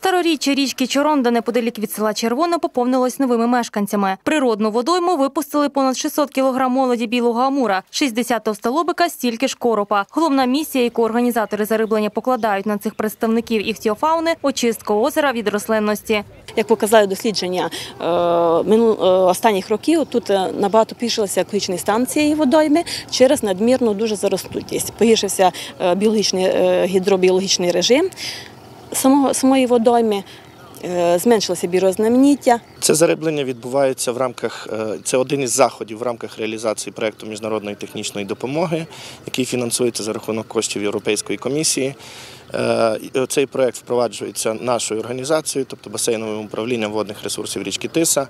Староріччя річки Чоронда неподалік від села Червоне поповнилось новими мешканцями. Природну водойму випустили понад 600 кілограм молоді білого амура, 60 товстолобика, стільки ж коропа. Головна місія, яку організатори зариблення покладають на цих представників іхтіофауни – очистка озера від рослинності. Як показали дослідження е, е, останніх років, тут е, набагато пішилися екологічні станції водойми через надмірну дуже заростутість. Погіршився біологічний гідробіологічний режим самого, самої водойми, е, зменшилося біорознаманіття. Це зариблення відбувається в рамках е, це один із заходів в рамках реалізації проекту міжнародної технічної допомоги, який фінансується за рахунок коштів Європейської комісії. Е, Цей проект впроваджується нашою організацією, тобто басейновим управлінням водних ресурсів річки Тиса.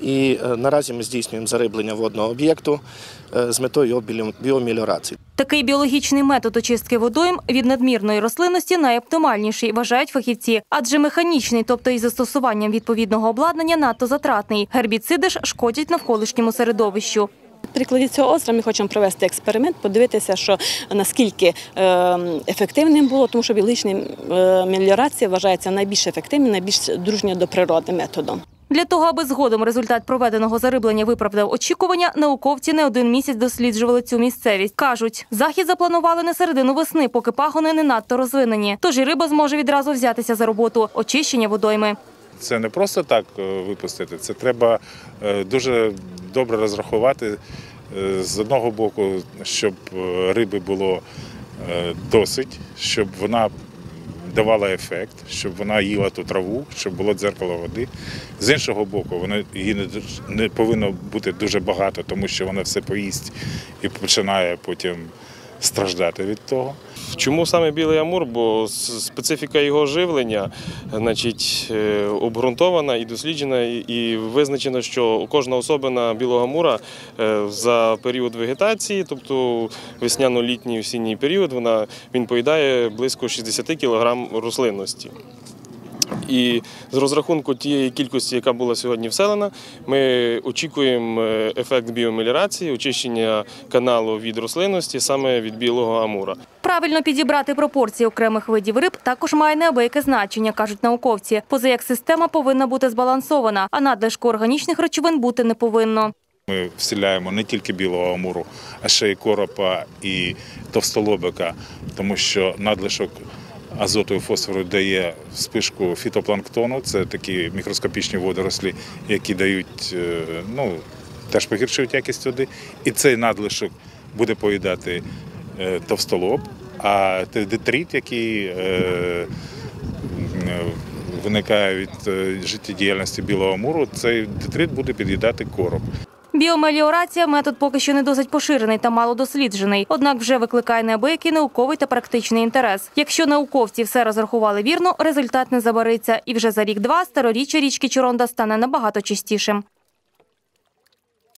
І е, наразі ми здійснюємо зариблення водного об'єкту е, з метою його білі- Такий біологічний метод очистки водойм від надмірної рослинності найоптимальніший, вважають фахівці. Адже механічний, тобто із застосуванням відповідного обладнання, надто затратний. Гербіциди ж шкодять навколишньому середовищу. Прикладі цього озера ми хочемо провести експеримент, подивитися, що наскільки е, ефективним було, тому що біологічна е, меліорація вважається найбільш ефективним, найбільш дружньо до природи методом. Для того, аби згодом результат проведеного зариблення виправдав очікування, науковці не один місяць досліджували цю місцевість. Кажуть, захід запланували на середину весни, поки пагони не надто розвинені. Тож і риба зможе відразу взятися за роботу очищення водойми. Це не просто так е, випустити, це треба е, дуже добре розрахувати е, з одного боку, щоб риби було досить, щоб вона давала ефект, щоб вона їла ту траву, щоб було дзеркало води. З іншого боку, вона її не повинно бути дуже багато, тому що вона все поїсть і починає потім страждати від того. Чому саме білий амур? Бо специфіка його живлення значить, е, обґрунтована і досліджена, і- і визначено, що кожна особина білого амура е, за період вегетації, тобто весняно-літній осінній період, вона, він поїдає близько 60 кг рослинності. І з розрахунку тієї кількості, яка була сьогодні вселена, ми очікуємо е, ефект біомелірації, очищення каналу від рослинності саме від білого амура. Правильно підібрати пропорції окремих видів риб також має неабияке значення, кажуть науковці. Поза як система повинна бути збалансована, а надлишку органічних речовин бути не повинно. Ми вселяємо не тільки білого амуру, а ще й коропа і товстолобика, тому що надлишок азоту і фосфору дає спишку фітопланктону. Це такі мікроскопічні водорослі, які дають, е, ну, теж погіршують якість води. І цей надлишок буде поїдати е, товстолоб, а детрит, який е, виникає від життєдіяльності білого амуру, цей детрит буде під'їдати короб. Біомеліорація метод поки що не досить поширений та мало досліджений, однак вже викликає неабиякий науковий та практичний інтерес. Якщо науковці все розрахували вірно, результат не забариться, і вже за рік-два староріччя річки Чоронда стане набагато чистішим.